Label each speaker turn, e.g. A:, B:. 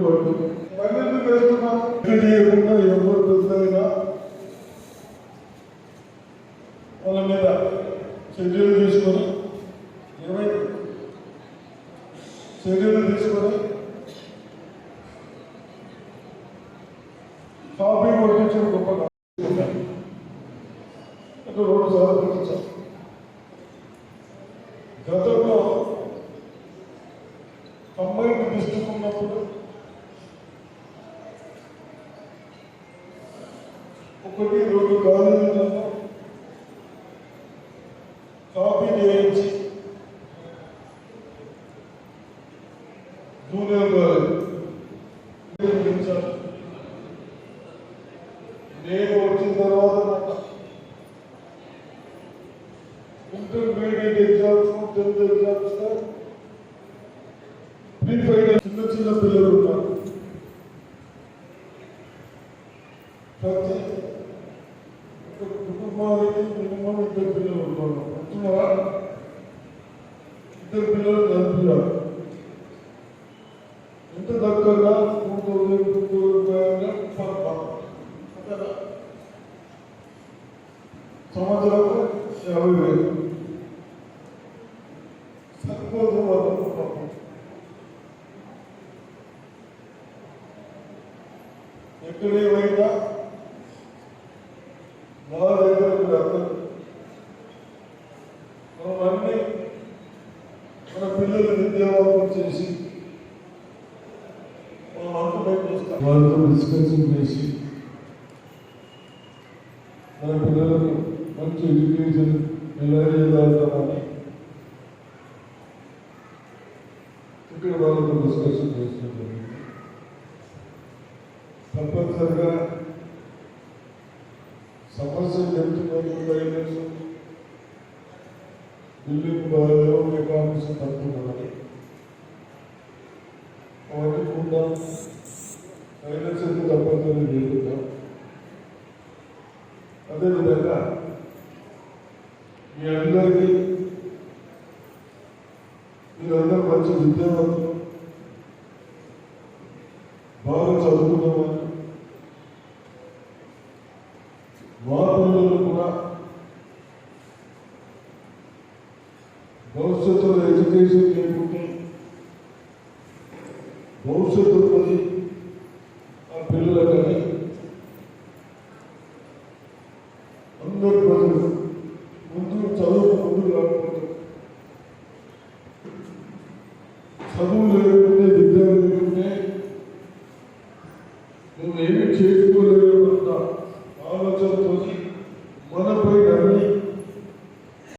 A: Twenty పన్నెండు చేయకుండా ఎవరు పెద్దయినా వాళ్ళ మీద చర్యలు తీసుకొని ఏమైంది? చర్యలు తీసుకొని కాపీ కొట్టించిన గొప్పగా ఒకటి రెండు కాలేజీలలో కాపీ చేయించి జూనియర్ కాలేజ్ నేను వచ్చిన తర్వాత నాకు intermediate exams tenth exams pre final చిన్న చిన్న పిల్లలు ఉన్నారు ప్రతి ఇద్దరు పిల్లలు చదువుతున్నారు ఎంత దగ్గరగా? మూడు థౌసండ్ టూ యాభై వేలు. సరిపోదు వాళ్ళకు దగ్గర మనం అన్ని పిల్లలు విద్యావంతం చేసి వాళ్ళతో డిస్కషన్ చేసి మన పిల్లలకు మంచి ఎడ్యుకేషన్ ఎలా చేయాలని ఇక్కడ వాళ్ళతో డిస్కషన్ చేస్తున్నాం తప్పనిసరిగా సమస్యలు చెప్తున్నారు గైడెన్స్ బిల్డింగ్ బాగా ఎకానమిక్స్ తప్పుతున్నది అవన్నీ కూడా గైడెన్స్ అయితే మీ అందరికీ మీరందరూ మంచి విద్యావంతులు బాగా చదువుకున్నవారు భవిష్యత్తులో ఎడ్యుకేషన్ లేకుంటే భవిష్యత్తు ఉన్నది ఆ పిల్లలకని అందరూ ప్రజలు ముందు చదువు ముందు రాకపోతే చదువు లేకుంటే విద్య లేకుంటే నువ్వేమి చేసుకోలేవు అంత ఆలోచనతో మనపై అన్నీ